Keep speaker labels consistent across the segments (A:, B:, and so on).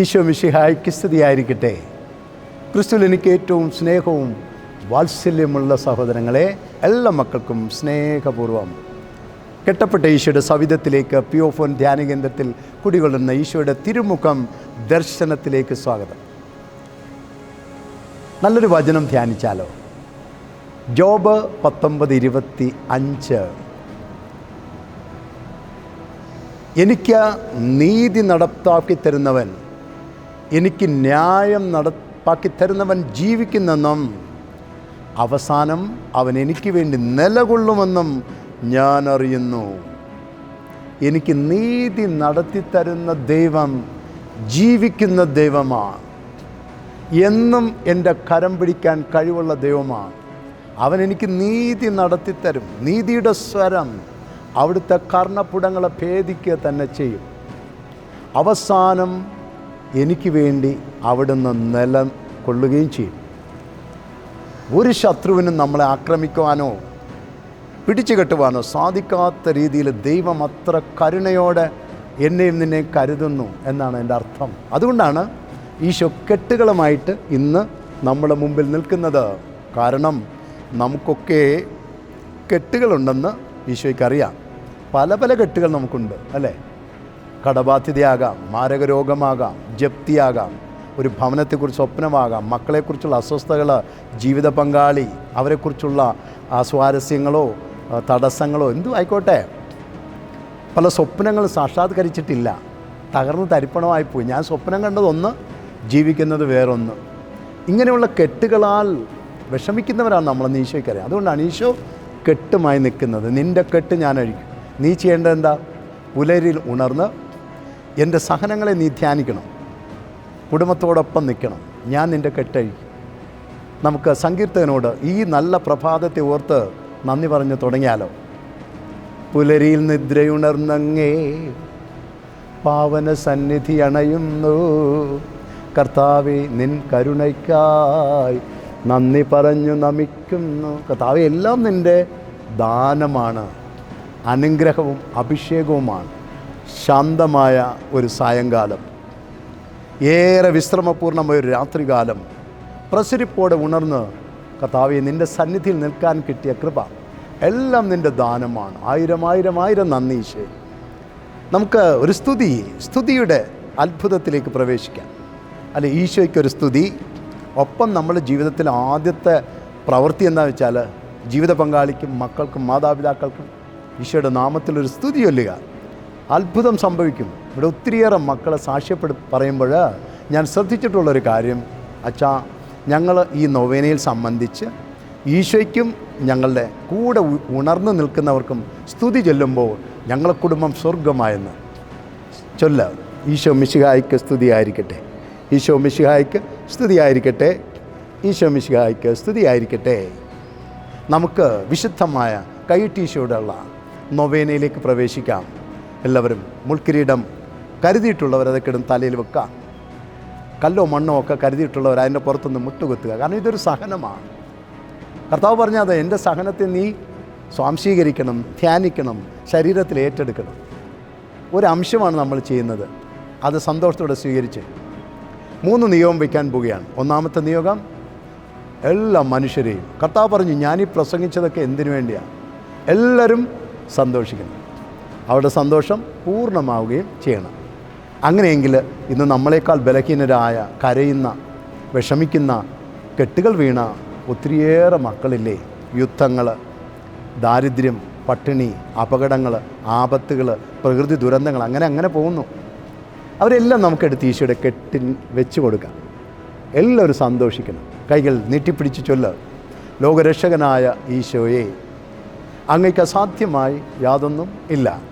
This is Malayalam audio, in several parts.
A: ഈശോ മിഷിഹായ്ക്ക് സ്ഥിതിയായിരിക്കട്ടെ ക്രിസ്തുവിൽ എനിക്ക് ഏറ്റവും സ്നേഹവും വാത്സല്യമുള്ള സഹോദരങ്ങളെ എല്ലാ മക്കൾക്കും സ്നേഹപൂർവം. കെട്ടപ്പെട്ട ഈശോയുടെ സവിധത്തിലേക്ക് പിയോഫോൻ ധ്യാനകേന്ദ്രത്തിൽ കുടികൊള്ളുന്ന ഈശോയുടെ തിരുമുഖം ദർശനത്തിലേക്ക് സ്വാഗതം. നല്ലൊരു വചനം ധ്യാനിച്ചാലോ? ജോബ് പത്തൊമ്പത് ഇരുപത്തി അഞ്ച്. എനിക്ക് നീതി നടപ്പാക്കി തരുന്നവൻ എനിക്ക് ന്യായം നടപ്പാക്കി തരുന്നവൻ ജീവിക്കുന്നെന്നും അവസാനം അവൻ എനിക്ക് വേണ്ടി നിലകൊള്ളുമെന്നും ഞാൻ അറിയുന്നു. എനിക്ക് നീതി നടത്തിത്തരുന്ന ദൈവം ജീവിക്കുന്ന ദൈവമാണ്. എന്നും എന്റെ കരം പിടിക്കാൻ കഴിവുള്ള ദൈവമാണ്. അവൻ എനിക്ക് നീതി നടത്തിത്തരും നീതിയുടെ സ്വരം അവിടുത്തെ കർണപ്പുടങ്ങളെ ഭേദിക്കുക തന്നെ ചെയ്യും. അവസാനം എനിക്ക് വേണ്ടി അവിടുന്ന് നിലം കൊള്ളുകയും ചെയ്യും. ഒരു ശത്രുവിനും നമ്മളെ ആക്രമിക്കുവാനോ പിടിച്ചു കെട്ടുവാനോ സാധിക്കാത്ത രീതിയിൽ ദൈവം അത്ര കരുണയോടെ എന്നെയും നിന്നെ കരുതുന്നു എന്നാണ് എന്റെ അർത്ഥം. അതുകൊണ്ടാണ് ഈശോ കെട്ടുകളുമായിട്ട് ഇന്ന് നമ്മുടെ മുമ്പിൽ നിൽക്കുന്നത്. കാരണം നമുക്കൊക്കെ കെട്ടുകളുണ്ടെന്ന് ഈശോയ്ക്കറിയാം പല പല കെട്ടുകൾ നമുക്കുണ്ട് അല്ലേ? കടബാധ്യതയാകാം മാരക രോഗമാകാം ജപ്തിയാകാം ഒരു ഭവനത്തെക്കുറിച്ച് സ്വപ്നമാകാം മക്കളെക്കുറിച്ചുള്ള അസ്വസ്ഥകൾ ജീവിത പങ്കാളി അവരെക്കുറിച്ചുള്ള സ്വാരസ്യങ്ങളോ തടസ്സങ്ങളോ എന്തും ആയിക്കോട്ടെ. പല സ്വപ്നങ്ങൾ സാക്ഷാത്കരിച്ചിട്ടില്ല. തകർന്ന് തരിപ്പണമായിപ്പോയി ഞാൻ സ്വപ്നം കണ്ടതൊന്ന് ജീവിക്കുന്നത് വേറൊന്ന്. ഇങ്ങനെയുള്ള കെട്ടുകളാൽ വിഷമിക്കുന്നവരാണ് നമ്മളെന്ന് ഈശോയ്ക്കറിയാം അതുകൊണ്ടാണ് ഈശോ കെട്ടുമായി നിൽക്കുന്നത്. നിന്റെ കെട്ട് ഞാൻ അഴിക്കും. നീ ചെയ്യേണ്ടത് എന്താ? പുലരിൽ ഉണർന്ന് എന്റെ സഹനങ്ങളെ നീ ധ്യാനിക്കണം. കുടുംബത്തോടൊപ്പം നിൽക്കണം. ഞാൻ നിന്റെ കെട്ടഴിക്കും. നമുക്ക് സങ്കീർത്തകനോട് ഈ നല്ല പ്രഭാതത്തെ ഓർത്ത് നന്ദി പറഞ്ഞു തുടങ്ങിയാലോ? പുലരിയിൽ നിദ്രയുണർന്നങ്ങേ പാവന സന്നിധി അണയുന്നു. കർത്താവെ നിൻ കരുണയ്ക്കായി നന്ദി പറഞ്ഞു നമിക്കുന്നു. കർത്താവെ എല്ലാം നിന്റെ ദാനമാണ്. അനുഗ്രഹവും അഭിഷേകവുമാണ്. ശാന്തമായ ഒരു സായങ്കാലം. ഏറെ വിശ്രമപൂർണമായ ഒരു രാത്രികാലം. പ്രസരിപ്പോടെ ഉണർന്ന് കർത്താവെ നിന്റെ സന്നിധിയിൽ നിൽക്കാൻ കിട്ടിയ കൃപ എല്ലാം നിന്റെ ദാനമാണ്. ആയിരം ആയിരം ആയിരം നന്ദി ഈശേ നമുക്ക് ഒരു സ്തുതി സ്തുതിയുടെ അത്ഭുതത്തിലേക്ക് പ്രവേശിക്കാം. അല്ലെ ഈശോയ്ക്കൊരു സ്തുതി. ഒപ്പം നമ്മുടെ ജീവിതത്തിൽ ആദ്യത്തെ പ്രവൃത്തി എന്താ വെച്ചാൽ ജീവിത പങ്കാളിക്കും മക്കൾക്കും മാതാപിതാക്കൾക്കും ഈശോയുടെ നാമത്തിലൊരു സ്തുതി ചൊല്ലുക. അത്ഭുതം സംഭവിക്കും. ഇവിടെ ഒത്തിരിയേറെ മക്കളെ സാക്ഷ്യപ്പെടു പറയുമ്പോൾ ഞാൻ ശ്രദ്ധിച്ചിട്ടുള്ളൊരു കാര്യം. അച്ഛാ ഞങ്ങൾ ഈ നൊവേനയിൽ സംബന്ധിച്ച് ഈശോയ്ക്കും ഞങ്ങളുടെ കൂടെ ഉണർന്നു നിൽക്കുന്നവർക്കും സ്തുതി ചൊല്ലുമ്പോൾ ഞങ്ങളെ കുടുംബം സ്വർഗമായെന്ന് ചൊല്ല ഈശോ മിശിഹായ്ക്ക് സ്തുതിയായിരിക്കട്ടെ. ഈശോ മിശിഹായ്ക്ക് സ്തുതിയായിരിക്കട്ടെ. ഈശോ മിശിഹായ്ക്ക് സ്തുതിയായിരിക്കട്ടെ. നമുക്ക് വിശുദ്ധമായ കൈട്ടീശോടുള്ള നൊവേനയിലേക്ക് പ്രവേശിക്കാം. എല്ലാവരും മുൾക്കിരീടം കരുതിയിട്ടുള്ളവർ അതൊക്കെ ഇടും തലയിൽ വെക്കുക കല്ലോ മണ്ണോ ഒക്കെ കരുതിയിട്ടുള്ളവർ അതിന്റെ പുറത്തുനിന്ന് മുട്ടുകുത്തുക. കാരണം ഇതൊരു സഹനമാണ്. കർത്താവ് പറഞ്ഞാൽ അത് എന്റെ സഹനത്തെ നീ സ്വാംശീകരിക്കണം ധ്യാനിക്കണം ശരീരത്തിൽ ഏറ്റെടുക്കണം. ഒരു അംശമാണ് നമ്മൾ ചെയ്യുന്നത്. അത് സന്തോഷത്തോടെ സ്വീകരിച്ച് മൂന്ന് നിയോഗം വയ്ക്കാൻ പോവുകയാണ്. ഒന്നാമത്തെ നിയോഗം എല്ലാ മനുഷ്യരെയും. കർത്താവ് പറഞ്ഞു ഞാനീ പ്രസംഗിച്ചതൊക്കെ എന്തിനു വേണ്ടിയാണ് എല്ലാവരും സന്തോഷിക്കണം. അവരുടെ സന്തോഷം പൂർണമാവുകയും ചെയ്യണം. അങ്ങനെയെങ്കിൽ ഇന്ന് നമ്മളെക്കാൾ ബലഹീനരായ കരയുന്ന വിഷമിക്കുന്ന കെട്ടുകൾ വീണ ഒത്തിരിയേറെ മക്കളില്ലേ? യുദ്ധങ്ങൾ ദാരിദ്ര്യം പട്ടിണി അപകടങ്ങൾ ആപത്തുകൾ പ്രകൃതി ദുരന്തങ്ങൾ അങ്ങനെ അങ്ങനെ പോകുന്നു. അവരെല്ലാം നമുക്കെടുത്ത് ഈശോയുടെ കെട്ടിൽ വെച്ച് കൊടുക്കാം. എല്ലാവരും സന്തോഷിക്കണം. കൈകൾ നീട്ടിപ്പിടിച്ച് ചൊല്ല്. ലോകരക്ഷകനായ ഈശോയെ അങ്ങയ്ക്ക് അസാധ്യമായി യാതൊന്നും ഇല്ല.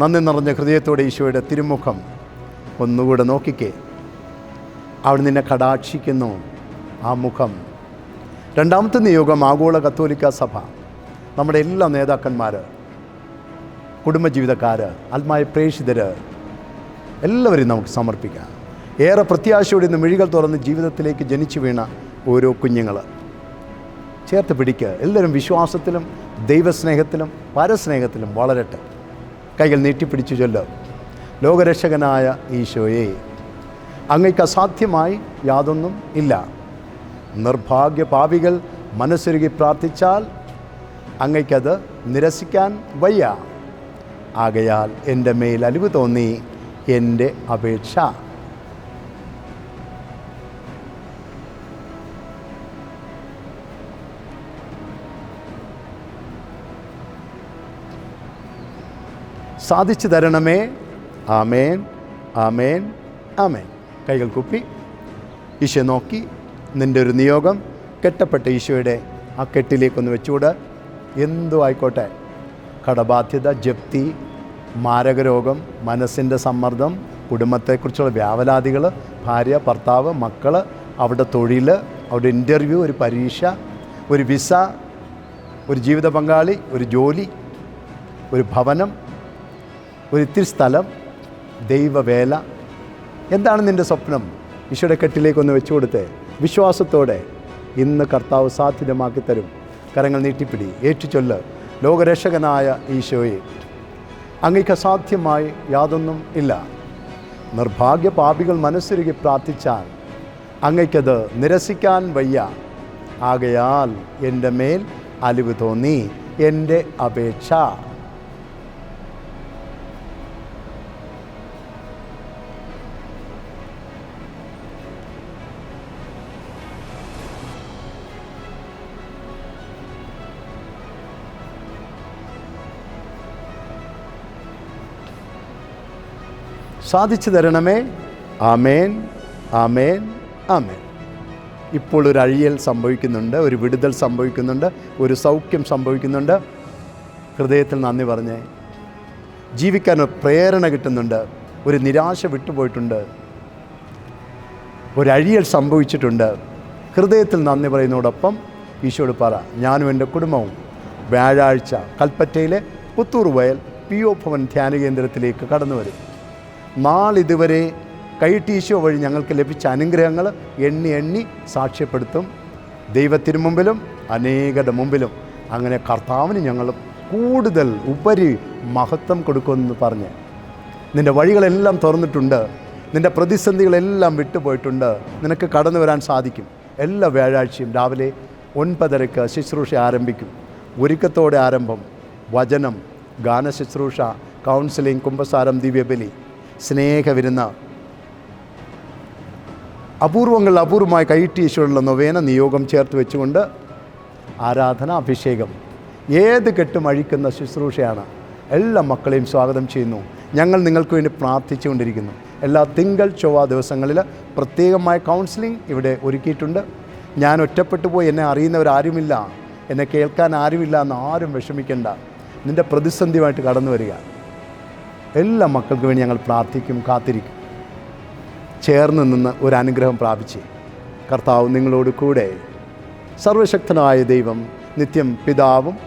A: നന്ദി നിറഞ്ഞ ഹൃദയത്തോടെ ഈശോയുടെ തിരുമുഖം ഒന്നുകൂടെ നോക്കിക്കേ. അവിടെ നിന്നെ കടാക്ഷിക്കുന്നു. ആ മുഖം. രണ്ടാമത്തെ നിയോഗം ആഗോള കത്തോലിക്ക സഭ. നമ്മുടെ എല്ലാ നേതാക്കന്മാർ കുടുംബജീവിതക്കാർ ആത്മായ പ്രേഷിതർ എല്ലാവരെയും നമുക്ക് സമർപ്പിക്കാം. ഏറെ പ്രത്യാശയോടെ ഇന്ന് മിഴികൾ തുറന്ന് ജീവിതത്തിലേക്ക് ജനിച്ചു വീണ ഓരോ കുഞ്ഞുങ്ങൾ ചേർത്ത് പിടിക്കുക എല്ലാവരും വിശ്വാസത്തിലും ദൈവസ്നേഹത്തിലും പരസ്നേഹത്തിലും വളരട്ടെ. കൈകൾ നീട്ടിപ്പിടിച്ചു ചൊല്ല. ലോകരക്ഷകനായ ഈശോയെ അങ്ങയ്ക്ക് അസാധ്യമായി യാതൊന്നും ഇല്ല. നിർഭാഗ്യ പാപികൾ മനസ്സൊരുകി പ്രാർത്ഥിച്ചാൽ അങ്ങയ്ക്കത് നിരസിക്കാൻ വയ്യ. ആകയാൽ എന്റെ മേൽ അലിവ് തോന്നി എന്റെ അപേക്ഷ സാധിച്ചു തരണമേ. ആമേൻ. ആമേൻ. ആമേൻ. കൈകൾ കുപ്പി. ഈശോ നോക്കി. നിന്റെ ഒരു നിയോഗം കെട്ടപ്പെട്ട ഈശോയുടെ ആ കെട്ടിലേക്കൊന്ന് വെച്ചുകൂടെ. എന്തു ആയിക്കോട്ടെ. കടബാധ്യത ജപ്തി മാരകരോഗം മനസ്സിന്റെ സമ്മർദ്ദം കുടുംബത്തെക്കുറിച്ചുള്ള വ്യാവലാതികൾ ഭാര്യ ഭർത്താവ് മക്കൾ അവിടെ തൊഴിൽ അവിടെ ഇന്റർവ്യൂ ഒരു പരീക്ഷ ഒരു വിസ ഒരു ജീവിത പങ്കാളി ഒരു ജോലി ഒരു ഭവനം ഒരു ഇത്തിരി സ്ഥലം ദൈവവേല. എന്താണ് നിന്റെ സ്വപ്നം? ഈശോയുടെ കെട്ടിലേക്കൊന്ന് വെച്ചു കൊടുത്തേ. വിശ്വാസത്തോടെ ഇന്ന് കർത്താവ് സാധ്യമാക്കി തരും കരങ്ങൾ നീട്ടിപ്പിടി. ഏറ്റുചൊല്ല്. ലോകരക്ഷകനായ ഈശോയെ. അങ്ങയ്ക്ക് അസാധ്യമായി യാതൊന്നും ഇല്ല. നിർഭാഗ്യ പാപികൾ മനസ്സുരുകി പ്രാർത്ഥിച്ചാൽ അങ്ങയ്ക്കത് നിരസിക്കാൻ വയ്യ. ആകയാൽ എന്റെ മേൽ അലിവ് തോന്നി. എന്റെ അപേക്ഷ. സാധിച്ചു തരണമേ. ആമേൻ ആമേൻ ആമേൻ. ഇപ്പോൾ ഒരു അഴിയൽ സംഭവിക്കുന്നുണ്ട് ഒരു വിടുതൽ സംഭവിക്കുന്നുണ്ട് ഒരു സൗഖ്യം സംഭവിക്കുന്നുണ്ട്. ഹൃദയത്തിൽ നന്ദി പറഞ്ഞേ ജീവിക്കാൻ ഒരു പ്രേരണ കിട്ടുന്നുണ്ട് ഒരു നിരാശ വിട്ടുപോയിട്ടുണ്ട്. ഒരു അഴിയൽ സംഭവിച്ചിട്ടുണ്ട്. ഹൃദയത്തിൽ നന്ദി പറയുന്നതോടൊപ്പം ഈശോട് പറ ഞാനും എന്റെ കുടുംബവും വ്യാഴാഴ്ച കൽപ്പറ്റയിലെ പുത്തൂർ വയൽ പി ഒ ഭവൻ ധ്യാന കേന്ദ്രത്തിലേക്ക് കടന്നു വരും. നാളിതുവരെ കൈട്ടീശോ വഴി ഞങ്ങൾക്ക് ലഭിച്ച അനുഗ്രഹങ്ങൾ എണ്ണി എണ്ണി സാക്ഷ്യപ്പെടുത്തും. ദൈവത്തിനു മുമ്പിലും അനേകരുടെ മുമ്പിലും അങ്ങനെ കർത്താവിന് ഞങ്ങൾ കൂടുതൽ ഉപരി മഹത്വം കൊടുക്കുമെന്ന് പറഞ്ഞ്. നിന്റെ വഴികളെല്ലാം തുറന്നിട്ടുണ്ട്. നിന്റെ പ്രതിസന്ധികളെല്ലാം വിട്ടുപോയിട്ടുണ്ട്. നിനക്ക് കടന്നു വരാൻ സാധിക്കും. എല്ലാ വ്യാഴാഴ്ചയും രാവിലെ ഒൻപതരക്ക് ശുശ്രൂഷ ആരംഭിക്കും. ഒരുക്കത്തോടെ ആരംഭം. വചനം ഗാനശുശ്രൂഷ കൗൺസിലിംഗ് കുംഭസാരം ദിവ്യബലി. സ്നേഹവിരുന്ന. അപൂർവങ്ങൾ അപൂർവമായി കൈട്ടീശുള്ള നൊവേന നിയോഗം ചേർത്ത് വെച്ചുകൊണ്ട് ആരാധന അഭിഷേകം. ഏത് കെട്ടും അഴിക്കുന്ന ശുശ്രൂഷയാണ്. എല്ലാ മക്കളെയും സ്വാഗതം ചെയ്യുന്നു. ഞങ്ങൾ നിങ്ങൾക്ക് വേണ്ടി പ്രാർത്ഥിച്ചുകൊണ്ടിരിക്കുന്നു. എല്ലാ തിങ്കൾ ചൊവ്വ ദിവസങ്ങളിൽ പ്രത്യേകമായ കൗൺസിലിംഗ് ഇവിടെ ഒരുക്കിയിട്ടുണ്ട്. ഞാൻ ഒറ്റപ്പെട്ടു പോയി എന്നെ അറിയുന്നവരാരുമില്ല എന്നെ കേൾക്കാൻ ആരുമില്ല എന്ന് ആരും വിഷമിക്കേണ്ട. നിന്റെ പ്രതിസന്ധിയുമായിട്ട് കടന്നു വരിക. എല്ലാ മക്കൾക്കും വേണ്ടി ഞങ്ങൾ പ്രാർത്ഥിക്കും കാത്തിരിക്കും. ചേർന്ന് നിന്ന് ഒരു അനുഗ്രഹം പ്രാപിച്ച് കർത്താവ് നിങ്ങളോട് കൂടെ സർവശക്തനായ ദൈവം നിത്യം പിതാവും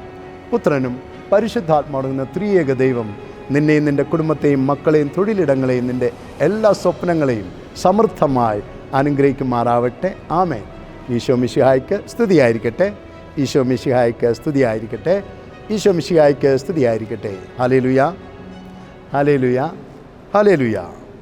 A: പുത്രനും പരിശുദ്ധാത്മാവുന്ന ത്രിയേക ദൈവം നിന്നെയും നിന്റെ കുടുംബത്തെയും മക്കളെയും തൊഴിലിടങ്ങളെയും നിന്റെ എല്ലാ സ്വപ്നങ്ങളെയും സമൃദ്ധമായി അനുഗ്രഹിക്കുമാറാവട്ടെ. ആമേൻ. ഈശോ മിശിഹായ്ക്ക് സ്തുതിയായിരിക്കട്ടെ. ഈശോ മിശിഹായ്ക്ക് സ്തുതിയായിരിക്കട്ടെ. ഈശോ മിശിഹായ്ക്ക് സ്തുതിയായിരിക്കട്ടെ. Hallelujah hallelujah hallelujah